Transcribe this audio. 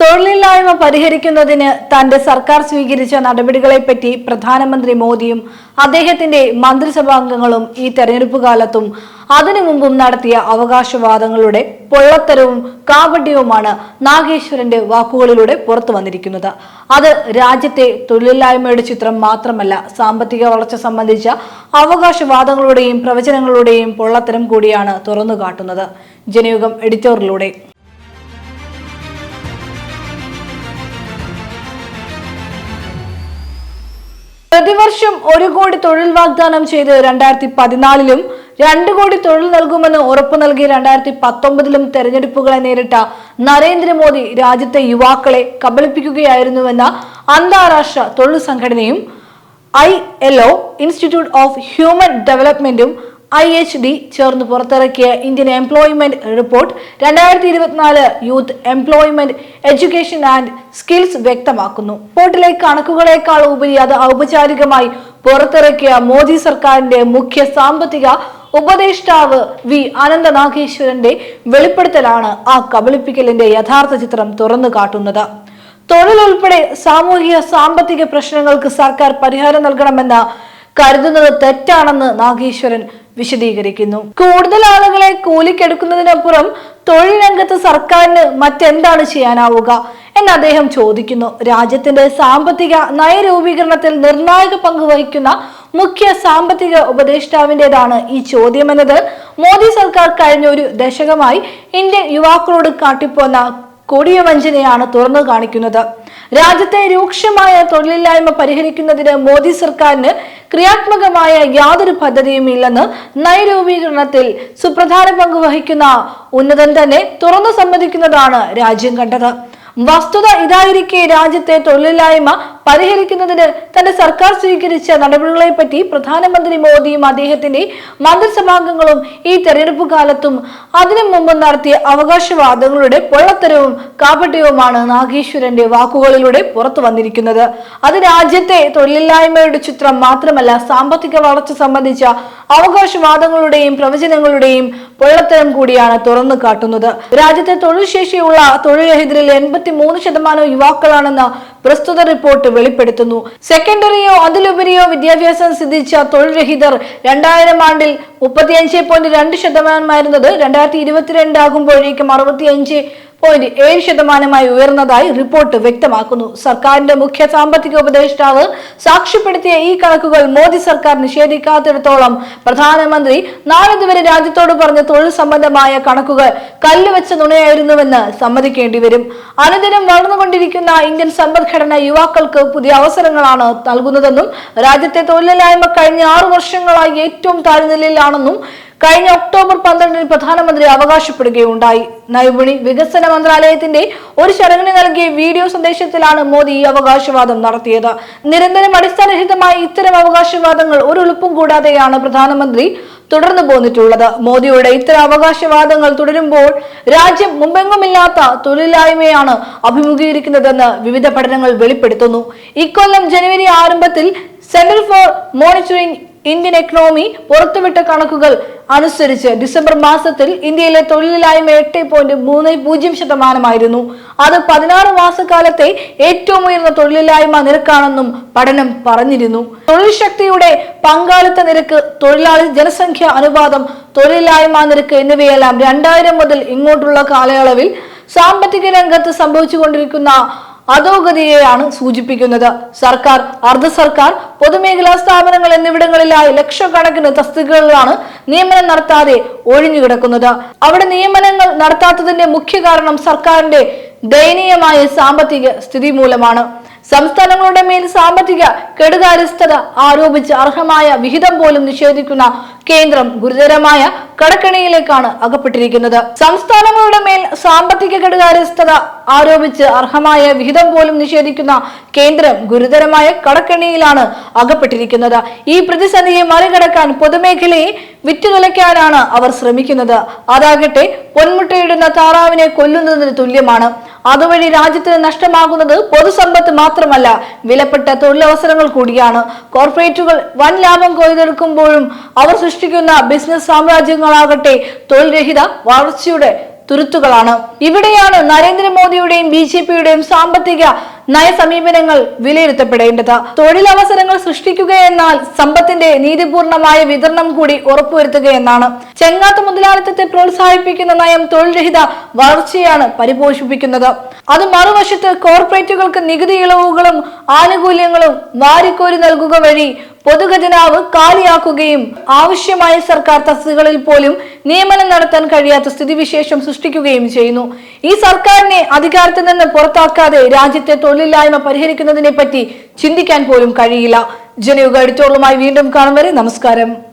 തൊഴിലില്ലായ്മ പരിഹരിക്കുന്നതിന് തന്റെ സർക്കാർ സ്വീകരിച്ച നടപടികളെപ്പറ്റി പ്രധാനമന്ത്രി മോദിയും അദ്ദേഹത്തിന്റെ മന്ത്രിസഭാംഗങ്ങളും ഈ തെരഞ്ഞെടുപ്പ് കാലത്തും അതിനു മുമ്പും നടത്തിയ അവകാശവാദങ്ങളുടെ പൊള്ളത്തരവും കാപട്യവുമാണ് നാഗേശ്വരന്റെ വാക്കുകളിലൂടെ പുറത്തു വന്നിരിക്കുന്നത്. അത് രാജ്യത്തെ തൊഴിലില്ലായ്മയുടെ ചിത്രം മാത്രമല്ല സാമ്പത്തിക വളർച്ച സംബന്ധിച്ച അവകാശവാദങ്ങളുടെയും പ്രവചനങ്ങളുടെയും പൊള്ളത്തരം കൂടിയാണ് തുറന്നു കാട്ടുന്നത് ജനയുഗം എഡിറ്റോറിലൂടെ പ്രതിവർഷം ഒരു കോടി തൊഴിൽ വാഗ്ദാനം ചെയ്ത് രണ്ടായിരത്തി പതിനാലിലും രണ്ട് കോടി തൊഴിൽ നൽകുമെന്ന് ഉറപ്പു നൽകി രണ്ടായിരത്തി പത്തൊമ്പതിലും തെരഞ്ഞെടുപ്പുകളെ നേരിട്ട നരേന്ദ്രമോദി രാജ്യത്തെ യുവാക്കളെ കബളിപ്പിക്കുകയായിരുന്നുവെന്ന അന്താരാഷ്ട്ര തൊഴിൽ സംഘടനയും I L O institute of human ഡെവലപ്മെന്റും I H D ചേർന്ന് പുറത്തിറക്കിയ ഇന്ത്യൻ എംപ്ലോയ്മെന്റ് റിപ്പോർട്ട് രണ്ടായിരത്തി ഇരുപത്തിനാല് youth employment education and skills വ്യക്തമാക്കുന്നു. റിപ്പോർട്ടിലെ കണക്കുകളെക്കാൾ ഉപരി അത് ഔപചാരികമായി പുറത്തിറക്കിയ മോദി സർക്കാരിന്റെ മുഖ്യ സാമ്പത്തിക ഉപദേഷ്ടാവ് വി അനന്ത നാഗേശ്വരന്റെ വെളിപ്പെടുത്തലാണ് ആ കബളിപ്പിക്കലിന്റെ യഥാർത്ഥ ചിത്രം തുറന്നു കാട്ടുന്നത്. തൊഴിലുൾപ്പെടെ സാമൂഹിക സാമ്പത്തിക പ്രശ്നങ്ങൾക്ക് സർക്കാർ പരിഹാരം നൽകണമെന്ന കരുതുന്നത് തെറ്റാണെന്ന് നാഗേശ്വരൻ വിശദീകരിക്കുന്നു. കൂടുതൽ ആളുകളെ കൂലിക്കെടുക്കുന്നതിനപ്പുറം തൊഴിൽ രംഗത്ത് സർക്കാരിന് മറ്റെന്താണ് ചെയ്യാനാവുക എന്ന് അദ്ദേഹം ചോദിക്കുന്നു. രാജ്യത്തിന്റെ സാമ്പത്തിക നയരൂപീകരണത്തിൽ നിർണായക പങ്ക് വഹിക്കുന്ന മുഖ്യ സാമ്പത്തിക ഉപദേഷ്ടാവിന്റെതാണ് ഈ ചോദ്യമെന്നത്. മോദി സർക്കാർ കഴിഞ്ഞ ഒരു ദശകമായി ഇന്ത്യൻ യുവാക്കളോട് കാട്ടിപ്പോന്ന കൊടിയ വഞ്ചനയാണ് തുറന്നു കാണിക്കുന്നത്. രാജ്യത്തെ രൂക്ഷമായ തൊഴിലില്ലായ്മ പരിഹരിക്കുന്നതിന് മോദി സർക്കാരിന് ക്രിയാത്മകമായ യാതൊരു പദ്ധതിയും ഇല്ലെന്ന് നയരൂപീകരണത്തിൽ സുപ്രധാന പങ്ക് വഹിക്കുന്ന ഉന്നതൻ തന്നെ തുറന്നു സമ്മതിക്കുന്നതാണ് രാജ്യം കണ്ടത്. വസ്തുത ഇതായിരിക്കെ രാജ്യത്തെ തൊഴിലില്ലായ്മ പരിഹരിക്കുന്നതിന് തന്റെ സർക്കാർ സ്വീകരിച്ച നടപടികളെ പറ്റി പ്രധാനമന്ത്രി മോദിയും അദ്ദേഹത്തിന്റെ മന്ത്രിസഭാംഗങ്ങളും ഈ തെരഞ്ഞെടുപ്പ് കാലത്തും അതിനു മുമ്പ് നടത്തിയ അവകാശവാദങ്ങളുടെ പൊള്ളത്തരവും കാപട്യവുമാണ് നാഗേശ്വരന്റെ വാക്കുകളിലൂടെ പുറത്തു വന്നിരിക്കുന്നത്. അത് രാജ്യത്തെ തൊഴിലില്ലായ്മയുടെ ചിത്രം മാത്രമല്ല സാമ്പത്തിക വളർച്ച സംബന്ധിച്ച അവകാശവാദങ്ങളുടെയും പ്രവചനങ്ങളുടെയും പൊള്ളത്തരം കൂടിയാണ് തുറന്നു കാട്ടുന്നത്. രാജ്യത്തെ തൊഴിൽ ശേഷിയുള്ള തൊഴിൽരഹിതരിൽ എൺപത്തി മൂന്ന് ശതമാനം യുവാക്കളാണെന്ന് പ്രസ്തുത റിപ്പോർട്ട് വെളിപ്പെടുത്തുന്നു. സെക്കൻഡറിയോ അതിലുപരിയോ വിദ്യാഭ്യാസം സിദ്ധിച്ച തൊഴിൽരഹിതർ രണ്ടായിരം ആണ്ടിൽ മുപ്പത്തിയഞ്ച് പോയിന്റ് രണ്ട് ശതമാനമായിരുന്നത് രണ്ടായിരത്തി ഇരുപത്തിരണ്ട് ആകുമ്പോഴേക്കും അറുപത്തിയഞ്ച് പോയിന്റ് ഏഴ് ശതമാനമായി ഉയർന്നതായി റിപ്പോർട്ട് വ്യക്തമാക്കുന്നു. സർക്കാരിന്റെ മുഖ്യ സാമ്പത്തിക ഉപദേഷ്ടാവ് സാക്ഷ്യപ്പെടുത്തിയ ഈ കണക്കുകൾ മോദി സർക്കാർ നിഷേധിക്കാത്തിടത്തോളം പ്രധാനമന്ത്രി നാളിതുവരെ രാജ്യത്തോട് പറഞ്ഞ തൊഴിൽ സംബന്ധമായ കണക്കുകൾ കല്ലുവെച്ച നുണയായിരുന്നുവെന്ന് സമ്മതിക്കേണ്ടി വരും. അനുദിനം വളർന്നുകൊണ്ടിരിക്കുന്ന ഇന്ത്യൻ സമ്പദ്ഘടന യുവാക്കൾക്ക് പുതിയ അവസരങ്ങളാണ് നൽകുന്നതെന്നും രാജ്യത്തെ തൊഴിലില്ലായ്മ കഴിഞ്ഞ ആറു വർഷങ്ങളായി ഏറ്റവും താഴ്നിലയിലാണെന്നും കഴിഞ്ഞ ഒക്ടോബർ പന്ത്രണ്ടിന് പ്രധാനമന്ത്രി അവകാശപ്പെടുകയുണ്ടായി. നൈപുണി വികസന മന്ത്രാലയത്തിന്റെ ഒരു ചടങ്ങിന് നൽകിയ വീഡിയോ സന്ദേശത്തിലാണ് മോദി ഈ അവകാശവാദം നടത്തിയത്. നിരന്തരം അടിസ്ഥാനരഹിതമായ ഇത്തരം അവകാശവാദങ്ങൾ ഒരു കൂടാതെയാണ് പ്രധാനമന്ത്രി തുടർന്നു പോന്നിട്ടുള്ളത്. മോദിയുടെ ഇത്തരം അവകാശവാദങ്ങൾ തുടരുമ്പോൾ രാജ്യം മുമ്പെങ്ങുമില്ലാത്ത തൊഴിലില്ലായ്മയാണ് അഭിമുഖീകരിക്കുന്നതെന്ന് വിവിധ പഠനങ്ങൾ വെളിപ്പെടുത്തുന്നു. ഇക്കൊല്ലം ജനുവരി ആരംഭത്തിൽ centre for monitoring Indian economy പുറത്തുവിട്ട കണക്കുകൾ അനുസരിച്ച് ഡിസംബർ മാസത്തിൽ ഇന്ത്യയിലെ തൊഴിലില്ലായ്മ എട്ട് പോയിന്റ് മൂന്ന് പൂജ്യം ശതമാനമായിരുന്നു. അത് പതിനാറ് മാസക്കാലത്തെ ഏറ്റവും ഉയർന്ന തൊഴിലില്ലായ്മ നിരക്കാണെന്നും പഠനം പറഞ്ഞിരുന്നു. തൊഴിൽ ശക്തിയുടെ പങ്കാളിത്ത നിരക്ക് തൊഴിലാളി ജനസംഖ്യ അനുപാതം തൊഴിലില്ലായ്മ നിരക്ക് എന്നിവയെല്ലാം രണ്ടായിരം മുതൽ ഇങ്ങോട്ടുള്ള കാലയളവിൽ സാമ്പത്തിക രംഗത്ത് സംഭവിച്ചുകൊണ്ടിരിക്കുന്ന അധോഗതിയെയാണ് സൂചിപ്പിക്കുന്നത്. സർക്കാർ അർദ്ധ സർക്കാർ പൊതുമേഖലാ സ്ഥാപനങ്ങൾ എന്നിവിടങ്ങളിലായി ലക്ഷക്കണക്കിന് തസ്തികകളിലാണ് നിയമനം നടത്താതെ ഒഴിഞ്ഞുകിടക്കുന്നത്. അവിടെ നിയമനങ്ങൾ നടത്താത്തതിന്റെ മുഖ്യ കാരണം സർക്കാരിന്റെ ദയനീയമായ സാമ്പത്തിക സ്ഥിതി മൂലമാണ്. സംസ്ഥാനങ്ങളുടെ മേൽ സാമ്പത്തിക കെടുകാര്യസ്ഥത ആരോപിച്ച് അർഹമായ വിഹിതം പോലും നിഷേധിക്കുന്ന കേന്ദ്രം ഗുരുതരമായ കടക്കണിയിലേക്കാണ് അകപ്പെട്ടിരിക്കുന്നത്. സംസ്ഥാനങ്ങളുടെ മേൽ സാമ്പത്തിക കെടുകാര്യസ്ഥത ആരോപിച്ച് അർഹമായ വിഹിതം പോലും നിഷേധിക്കുന്ന കേന്ദ്രം ഗുരുതരമായ കടക്കെണിയിലാണ് അകപ്പെട്ടിരിക്കുന്നത്. ഈ പ്രതിസന്ധിയെ മറികടക്കാൻ പൊതുമേഖലയെ വിറ്റുതുലയ്ക്കാനാണ് അവർ ശ്രമിക്കുന്നത്. അതാകട്ടെ പൊന്മുട്ടയിടുന്ന താറാവിനെ കൊല്ലുന്നതിന് തുല്യമാണ്. അതുവഴി രാജ്യത്തിന് നഷ്ടമാകുന്നത് പൊതുസമ്പത്ത് മാത്രമല്ല വിലപ്പെട്ട തൊഴിലവസരങ്ങൾ കൂടിയാണ്. കോർപ്പറേറ്റുകൾ വൻ ലാഭം കൊയ്തെടുക്കുമ്പോഴും അവർ സൃഷ്ടിക്കുന്ന ബിസിനസ് സാമ്രാജ്യങ്ങളാകട്ടെ തൊഴിൽ രഹിത വളർച്ചയുടെ തുരുത്തുകളാണ്. ഇവിടെയാണ് നരേന്ദ്രമോദിയുടെയും ബി ജെ പിയുടെയും സാമ്പത്തിക നയസമീപനങ്ങൾ വിലയിരുത്തപ്പെടേണ്ടത്. തൊഴിലവസരങ്ങൾ സൃഷ്ടിക്കുകയെന്നാൽ സമ്പത്തിന്റെ നീതിപൂർണമായ വിതരണം കൂടി ഉറപ്പുവരുത്തുക എന്നാണ്. ചെങ്ങാത്ത മുതലാളിത്തത്തെ പ്രോത്സാഹിപ്പിക്കുന്ന നയം തൊഴിൽരഹിത വളർച്ചയാണ് പരിപോഷിപ്പിക്കുന്നത്. അത് മറുവശത്ത് കോർപ്പറേറ്റുകൾക്ക് നികുതി ഇളവുകളും ആനുകൂല്യങ്ങളും വാരിക്കോരി നൽകുക വഴി പൊതുഖജനാവ് കാലിയാക്കുകയും ആവശ്യമായ സർക്കാർ തസ്തികളിൽ പോലും നിയമനം നടത്താൻ കഴിയാത്ത സ്ഥിതിവിശേഷം സൃഷ്ടിക്കുകയും ചെയ്യുന്നു. ഈ സർക്കാരിനെ അധികാരത്തിൽ നിന്ന് പുറത്താക്കാതെ രാജ്യത്തെ തൊഴിലില്ലായ്മ പരിഹരിക്കുന്നതിനെ പറ്റി ചിന്തിക്കാൻ പോലും കഴിയില്ല. ജനയുഗ എഡിറ്റോറുമായി വീണ്ടും കാണും വരെ. നമസ്കാരം.